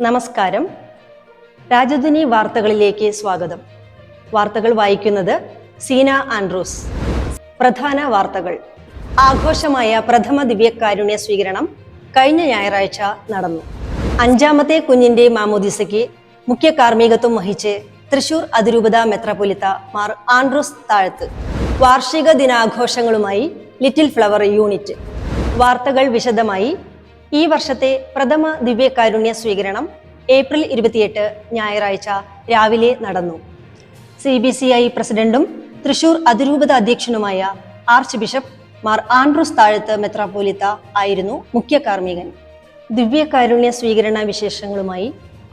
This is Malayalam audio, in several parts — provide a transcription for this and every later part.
നമസ്കാരം. രാജധാനി വാർത്തകളിലേക്ക് സ്വാഗതം. വാർത്തകൾ വായിക്കുന്നത് സീന ആൻഡ്രൂസ്. പ്രധാന വാർത്തകൾ. ആഘോഷമായ പ്രഥമ ദിവ്യകാരുണ്യ സ്വീകരണം കഴിഞ്ഞ ഞായറാഴ്ച നടന്നു. അഞ്ചാമത്തെ കുഞ്ഞിന്റെ മാമോദിസയ്ക്ക് മുഖ്യ കാർമ്മികത്വം വഹിച്ച് തൃശൂർ അതിരൂപത മെത്രാപൊലിത്ത മാർ ആൻഡ്രൂസ് താഴത്ത്. വാർഷിക ദിനാഘോഷങ്ങളുമായി ലിറ്റിൽ ഫ്ലവർ യൂണിറ്റ്. വാർത്തകൾ വിശദമായി ഈ വർഷത്തെ പ്രഥമ ദിവ്യകാരുണ്യ സ്വീകരണം ഏപ്രിൽ ഇരുപത്തിയെട്ട് ഞായറാഴ്ച രാവിലെ നടന്നു. സി ബി സി ഐ പ്രസിഡന്റും തൃശൂർ അതിരൂപത അധ്യക്ഷനുമായ ആർച്ച് ബിഷപ്പ് മാർ ആൻഡ്രൂസ് താഴത്ത് മെത്രാപ്പോലിത്ത ആയിരുന്നു മുഖ്യ കാർമ്മികൻ. ദിവ്യകാരുണ്യ സ്വീകരണ വിശേഷങ്ങളുമായി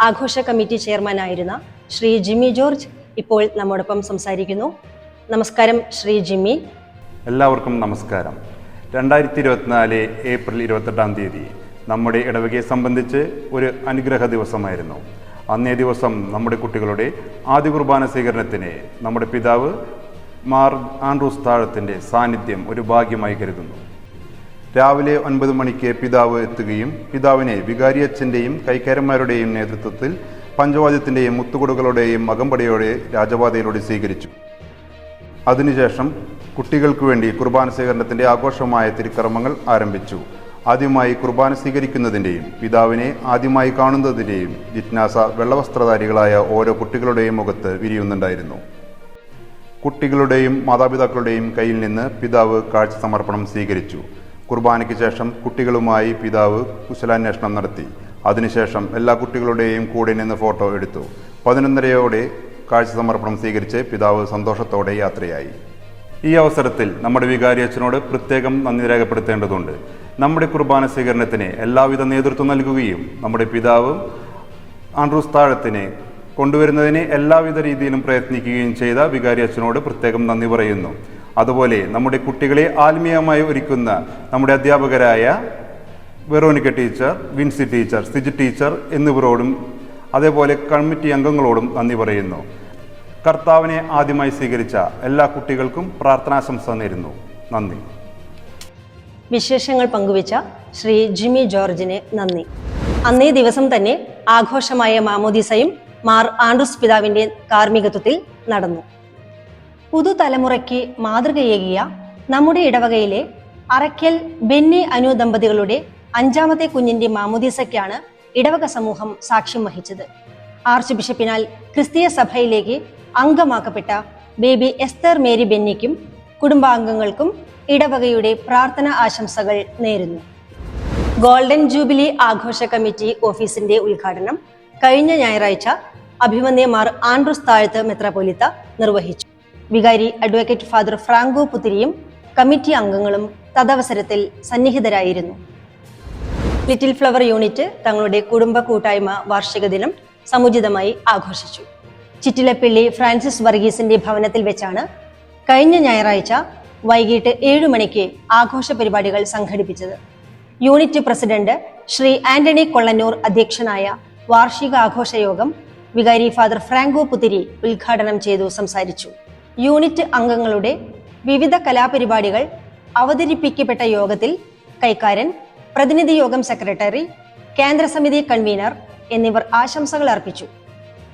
ആഘോഷ കമ്മിറ്റി ചെയർമാനായിരുന്ന ശ്രീ ജിമ്മി ജോർജ് ഇപ്പോൾ നമ്മോടൊപ്പം സംസാരിക്കുന്നു. നമസ്കാരം ശ്രീ ജിമ്മി. എല്ലാവർക്കും നമസ്കാരം. രണ്ടായിരത്തി ഇരുപത്തിനാല് ഏപ്രിൽ ഇരുപത്തെട്ടാം തീയതി നമ്മുടെ ഇടവകയെ സംബന്ധിച്ച് ഒരു അനുഗ്രഹ ദിവസമായിരുന്നു. അന്നേ ദിവസം നമ്മുടെ കുട്ടികളുടെ ആദ്യ കുർബാന സ്വീകരണത്തിന് നമ്മുടെ പിതാവ് മാർ ആൻഡ്രൂസ് താഴത്തിന്റെ സാന്നിധ്യം ഒരു ഭാഗ്യമായി കരുതുന്നു. രാവിലെ ഒൻപത് മണിക്ക് പിതാവ് എത്തുകയും പിതാവിനെ വികാരിയച്ഛന്റെയും കൈക്കാരന്മാരുടെയും നേതൃത്വത്തിൽ പഞ്ചവാദ്യത്തിന്റെയും മുത്തുകൊടുകളുടെയും അകമ്പടിയോടെ രാജപാതയിലൂടെ സ്വീകരിച്ചു. അതിനുശേഷം കുട്ടികൾക്ക് വേണ്ടി കുർബാന സ്വീകരണത്തിന്റെ ആഘോഷമായ തിരുക്കർമ്മങ്ങൾ ആരംഭിച്ചു. ആദ്യമായി കുർബാന സ്വീകരിക്കുന്നതിന്റെയും പിതാവിനെ ആദ്യമായി കാണുന്നതിന്റെയും ജിജ്ഞാസ വെള്ളവസ്ത്രധാരികളായ ഓരോ കുട്ടികളുടെയും മുഖത്ത് വിരിയുന്നുണ്ടായിരുന്നു. കുട്ടികളുടെയും മാതാപിതാക്കളുടെയും കയ്യിൽ നിന്ന് പിതാവ് കാഴ്ച സമർപ്പണം സ്വീകരിച്ചു. കുർബാനയ്ക്ക് ശേഷം കുട്ടികളുമായി പിതാവ് കുശലാന്വേഷണം നടത്തി. അതിനുശേഷം എല്ലാ കുട്ടികളുടെയും കൂടെ നിന്ന് ഫോട്ടോ എടുത്തു. പതിനൊന്നരയോടെ കാഴ്ച സമർപ്പണം സ്വീകരിച്ച് പിതാവ് സന്തോഷത്തോടെ യാത്രയായി. ഈ അവസരത്തിൽ നമ്മുടെ വികാരി അച്ഛനോട് പ്രത്യേകം നന്ദി രേഖപ്പെടുത്തേണ്ടതുണ്ട്. നമ്മുടെ കുർബാന സ്വീകരണത്തിന് എല്ലാവിധ നേതൃത്വം നൽകുകയും നമ്മുടെ പിതാവ് ആൻഡ്രൂസ് താഴത്തിനെ കൊണ്ടുവരുന്നതിന് എല്ലാവിധ രീതിയിലും പ്രയത്നിക്കുകയും ചെയ്ത വികാരി അച്ഛനോട് പ്രത്യേകം നന്ദി പറയുന്നു. അതുപോലെ നമ്മുടെ കുട്ടികളെ ആത്മീയമായി ഒരുക്കുന്ന നമ്മുടെ അധ്യാപകരായ Veronica teacher Vincy teacher Siji teacher എന്നിവരോടും അതേപോലെ കമ്മിറ്റി അംഗങ്ങളോടും നന്ദി പറയുന്നു. കർത്താവിനെ ആദ്യമായി സ്വീകരിച്ച എല്ലാ കുട്ടികൾക്കും പ്രാർത്ഥനാശംസ നേരുന്നു. നന്ദി. വിശേഷങ്ങൾ പങ്കുവച്ച ശ്രീ ജിമി ജോർജിന് നന്ദി. അന്നേ ദിവസം തന്നെ ആഘോഷമായ മാമോദിസയും മാർ ആൻഡ്രൂസ് പിതാവിന്റെ കാർമ്മികത്വത്തിൽ നടന്നു. പുതുതലമുറയ്ക്ക് മാതൃകയേകിയ നമ്മുടെ ഇടവകയിലെ അറയ്ക്കൽ ബെന്നി അനു ദമ്പതികളുടെ അഞ്ചാമത്തെ കുഞ്ഞിന്റെ മാമോദിസയ്ക്കാണ് ഇടവക സമൂഹം സാക്ഷ്യം വഹിച്ചത്. ആർച്ച് ബിഷപ്പിനാൽ ക്രിസ്തീയ സഭയിലേക്ക് അംഗമാക്കപ്പെട്ട ബേബി എസ്തർ മേരി ബെന്നിക്കും കുടുംബാംഗങ്ങൾക്കും ഇടവകയുടെ പ്രാർത്ഥന ആശംസകൾ നേരുന്നു. ഗോൾഡൻ ജൂബിലി ആഘോഷ കമ്മിറ്റി ഓഫീസിന്റെ ഉദ്ഘാടനം കഴിഞ്ഞ ഞായറാഴ്ച അഭിമന്യമാർ ആൻഡ്രൂസ് താഴത്ത് മെത്രാപൊലിത്ത നിർവഹിച്ചു. വികാരി അഡ്വക്കേറ്റ് ഫാദർ ഫ്രാങ്കോ പുത്തിരിയും കമ്മിറ്റി അംഗങ്ങളും തദവസരത്തിൽ സന്നിഹിതരായിരുന്നു. ലിറ്റിൽ ഫ്ലവർ യൂണിറ്റ് തങ്ങളുടെ കുടുംബ കൂട്ടായ്മ വാർഷിക ദിനം സമുചിതമായി ആഘോഷിച്ചു. ചിറ്റിലപ്പള്ളി ഫ്രാൻസിസ് വർഗീസിന്റെ ഭവനത്തിൽ വെച്ചാണ് കഴിഞ്ഞ ഞായറാഴ്ച വൈകിട്ട് ഏഴു മണിക്ക് ആഘോഷ പരിപാടികൾ സംഘടിപ്പിച്ചത്. Unit president Shri Antony Kollannur അധ്യക്ഷനായ വാർഷിക ആഘോഷയോഗം വികാരി ഫാദർ ഫ്രാങ്കോ പുത്തിരി ഉദ്ഘാടനം ചെയ്തു സംസാരിച്ചു. യൂണിറ്റ് അംഗങ്ങളുടെ വിവിധ കലാപരിപാടികൾ അവതരിപ്പിക്കപ്പെട്ട യോഗത്തിൽ കൈക്കാരൻ പ്രതിനിധി യോഗം സെക്രട്ടറി കേന്ദ്ര സമിതി കൺവീനർ എന്നിവർ ആശംസകൾ അർപ്പിച്ചു.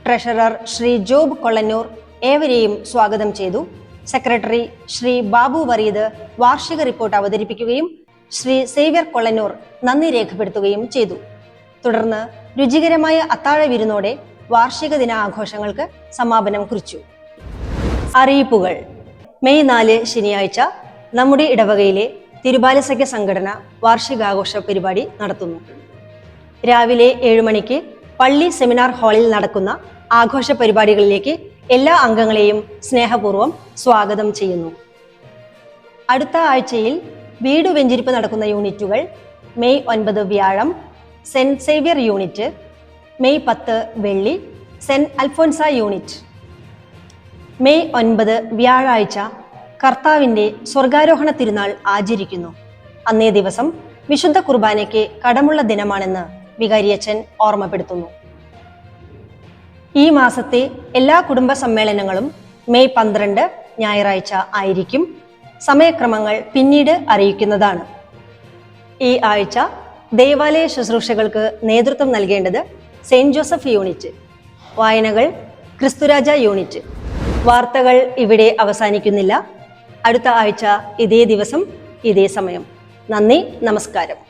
ട്രഷറർ ശ്രീ ജോബ് കൊള്ളന്നൂർ ഏവരെയും സ്വാഗതം ചെയ്തു. സെക്രട്ടറി ശ്രീ ബാബു വറീദ് വാർഷിക റിപ്പോർട്ട് അവതരിപ്പിക്കുകയും ശ്രീ സേവ്യർ കൊള്ളന്നൂർ നന്ദി രേഖപ്പെടുത്തുകയും ചെയ്തു. തുടർന്ന് രുചികരമായ അത്താഴ വിരുന്നോടെ വാർഷിക ദിനാഘോഷങ്ങൾക്ക് സമാപനം കുറിച്ചു. അറിയിപ്പുകൾ. മെയ് നാല് ശനിയാഴ്ച നമ്മുടെ ഇടവകയിലെ തിരുബാലസഖ്യ സംഘടന വാർഷികാഘോഷ പരിപാടി നടത്തുന്നു. രാവിലെ ഏഴുമണിക്ക് പള്ളി സെമിനാർ ഹാളിൽ നടക്കുന്ന ആഘോഷ പരിപാടികളിലേക്ക് എല്ലാ അംഗങ്ങളെയും സ്നേഹപൂർവം സ്വാഗതം ചെയ്യുന്നു. അടുത്ത ആഴ്ചയിൽ വീട് വെഞ്ചിരിപ്പ് നടക്കുന്ന യൂണിറ്റുകൾ മെയ് ഒൻപത് വ്യാഴം സെന്റ് സേവ്യർ യൂണിറ്റ് മെയ് പത്ത് വെള്ളി സെന്റ് അൽഫോൻസ യൂണിറ്റ്. മെയ് ഒൻപത് വ്യാഴാഴ്ച കർത്താവിന്റെ സ്വർഗാരോഹണ തിരുനാൾ ആചരിക്കുന്നു. അന്നേ ദിവസം വിശുദ്ധ കുർബാനയ്ക്ക് കടമുള്ള ദിനമാണെന്ന് വികാരിയച്ഛൻ ഓർമ്മപ്പെടുത്തുന്നു. ഈ മാസത്തെ എല്ലാ കുടുംബ സമ്മേളനങ്ങളും മെയ് പന്ത്രണ്ട് ഞായറാഴ്ച ആയിരിക്കും. സമയക്രമങ്ങൾ പിന്നീട് അറിയിക്കുന്നതാണ്. ഈ ആഴ്ച ദേവാലയ ശുശ്രൂഷകൾക്ക് നേതൃത്വം നൽകേണ്ടത് സെയിന്റ് ജോസഫ് യൂണിറ്റ് വായനകൾ ക്രിസ്തുരാജ യൂണിറ്റ്. വാർത്തകൾ ഇവിടെ അവസാനിക്കുന്നില്ല. അടുത്ത ആഴ്ച ഇതേ ദിവസം ഇതേ സമയം. നന്ദി നമസ്കാരം.